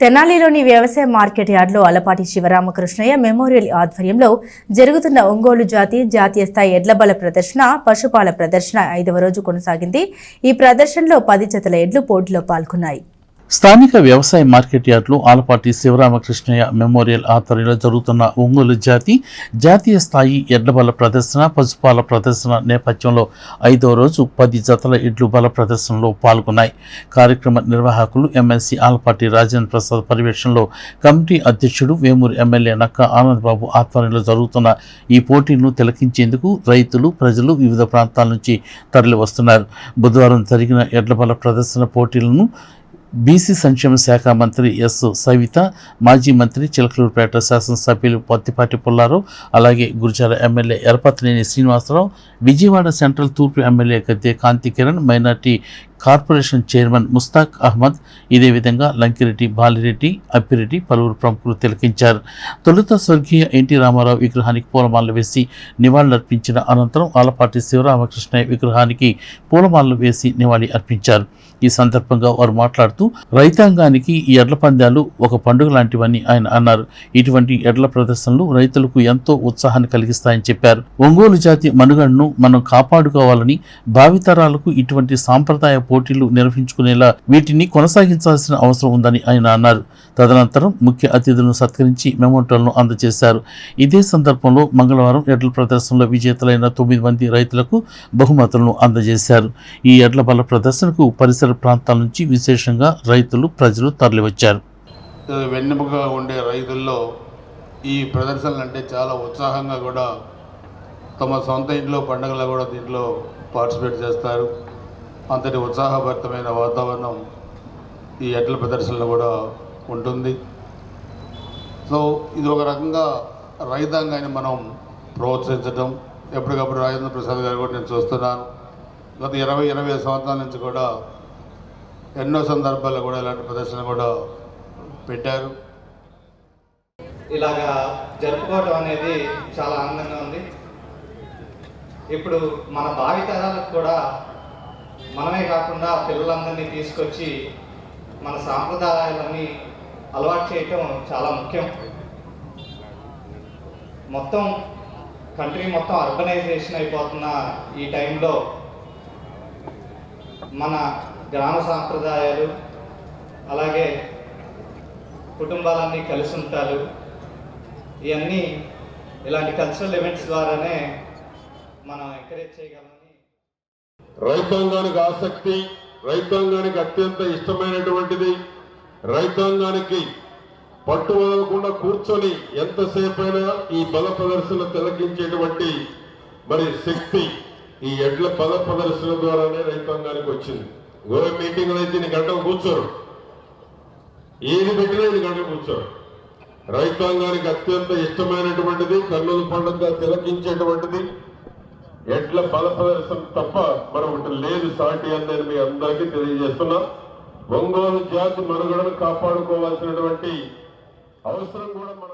తెనాలిలోని వ్యవసాయ మార్కెట్ యార్డ్లో అలపాటి శివరామకృష్ణయ్య మెమోరియల్ ఆధ్వర్యంలో జరుగుతున్న ఒంగోలు జాతి జాతీయ స్థాయి ఎడ్లబల ప్రదర్శన పశుపాల ప్రదర్శన ఐదవ రోజు కొనసాగింది. ఈ ప్రదర్శనలో పది జతల ఎడ్లు పోటీలో పాల్గొన్నాయి. స్థానిక వ్యవసాయ మార్కెట్ యార్డ్లో ఆలపాటి శివరామకృష్ణయ్య మెమోరియల్ ఆధ్వర్యంలో జరుగుతున్న ఒంగోలు జాతి జాతీయ స్థాయి ఎడ్లబల ప్రదర్శన పశుపాల ప్రదర్శన నేపథ్యంలో ఐదో రోజు పది జతల ఎడ్లు బల ప్రదర్శనలో పాల్గొన్నాయి. కార్యక్రమ నిర్వాహకులు ఎమ్మెల్సీ ఆలపాటి రాజేంద్ర ప్రసాద్ పర్యవేక్షణలో కమిటీ అధ్యక్షుడు వేమూరు ఎమ్మెల్యే నక్క ఆనందబాబు ఆధ్వర్యంలో జరుగుతున్న ఈ పోటీలను తిలకించేందుకు రైతులు ప్రజలు వివిధ ప్రాంతాల నుంచి తరలి వస్తున్నారు బుధవారం జరిగిన ఎడ్లబల ప్రదర్శన పోటీలను బీసీ సంక్షేమ శాఖ మంత్రి ఎస్ సవిత మాజీ మంత్రి చిలకలూరుపేట శాసనసభ్యులు పత్తిపాటి పుల్లారావు అలాగే గురిజాల ఎమ్మెల్యే ఎరపతినేని శ్రీనివాసరావు విజయవాడ సెంట్రల్ తూర్పు MLA Gadde Kanthi Kiran minority corporation chairman Mushtaq Ahmed ఇదే విధంగా లంకిరెడ్డి బాలిరెడ్డి అప్పిరెడ్డి పలువురు ప్రముఖులు తిలకించారు. తొలుత స్వర్గీయ ఎన్టీ రామారావు విగ్రహానికి పూలమాలలు వేసి నివాళులర్పించిన అనంతరం ఆలపాటి శివరామకృష్ణయ్య విగ్రహానికి పూలమాలలు వేసి నివాళి అర్పించారు. ఈ సందర్భంగా వారు మాట్లాడుతూ రైతాంగానికి ఈ ఎడ్ల పందాలు ఒక పండుగ లాంటివని ఆయన అన్నారు. ఇటువంటి ఎడ్ల ప్రదర్శనలు రైతులకు ఎంతో ఉత్సాహాన్ని కలిగిస్తాయని చెప్పారు. ఒంగోలు జాతి మనుగడను మనం కాపాడుకోవాలని భావితరాలకు ఇటువంటి సాంప్రదాయ పోటీలు నిర్వహించుకునేలా వీటిని కొనసాగించాల్సిన అవసరం ఉందని ఆయన అన్నారు. తదనంతరం ముఖ్య అతిథులను సత్కరించి మెమోటోలను అందజేశారు. ఇదే సందర్భంలో మంగళవారం ఎడ్ల ప్రదర్శనలో విజేతలైన తొమ్మిది మంది రైతులకు బహుమతులను అందజేశారు. ఈ ఎడ్ల బల ప్రదర్శనకు పరిసర ప్రాంతాల నుంచి విశేషంగా రైతులు ప్రజలు తరలివచ్చారు. వెన్నెముకగా ఉండే రైతుల్లో ఈ ప్రదర్శనలు అంటే చాలా ఉత్సాహంగా కూడా తమ సొంత ఇంట్లో పండుగలో కూడా దీంట్లో పార్టిసిపేట్ చేస్తారు. అంతటి ఉత్సాహభరితమైన వాతావరణం ఈ ఎడ్ల ప్రదర్శనలో కూడా ఉంటుంది. సో ఇది ఒక రకంగా రైతాంగాన్ని మనం ప్రోత్సహించడం ఎప్పటికప్పుడు రాజేంద్ర ప్రసాద్ గారు కూడా నేను చూస్తున్నాను. గత ఇరవై ఇరవై ఐదు సంవత్సరాల నుంచి కూడా ఎన్నో సందర్భాల్లో కూడా ఇలాంటి ప్రదర్శన కూడా పెట్టారు. ఇలాగా జరుపుకోవడం అనేది చాలా ఆనందంగా ఉంది. ఇప్పుడు మన భావితరాలకు కూడా మనమే కాకుండా పిల్లలందరినీ తీసుకొచ్చి మన సాంప్రదాయాలన్నీ అలవాటు చేయటం చాలా ముఖ్యం. మొత్తం కంట్రీ మొత్తం అర్బనైజేషన్ అయిపోతున్న ఈ టైంలో మన గ్రామ సాంప్రదాయాలు అలాగే కుటుంబాలన్నీ కలిసి ఉంటారు. ఇవన్నీ ఇలాంటి కల్చరల్ ఈవెంట్స్ ద్వారానే మనం ఎంకరేజ్ చేయగలం. రైతాంగానికి ఆసక్తి రైతాంగానికి అత్యంత ఇష్టమైనటువంటిది. రైతాంగానికి పట్టు వదలకుండా కూర్చొని ఎంతసేపైనా ఈ బల ప్రదర్శన తిలకించేటువంటి మరి శక్తి ఈ ఎడ్ల పద ప్రదర్శన ద్వారానే రైతాంగానికి వచ్చింది. గోవే మీటింగ్లు అయితే ఇన్ని గంటలు కూర్చోరు. ఏది పెట్టినా ఇన్ని గంటలు కూర్చోరు. రైతాంగానికి అత్యంత ఇష్టమైనటువంటిది కన్నుల పండుగ తిలకించేటువంటిది. ఎడ్ల బల ప్రదర్శన తప్ప మరొకటి లేదు సాటి అని నేను మీ అందరికీ తెలియజేస్తున్నా. ఒంగోలు జాతి మనుగడను కాపాడుకోవాల్సినటువంటి అవసరం కూడా మన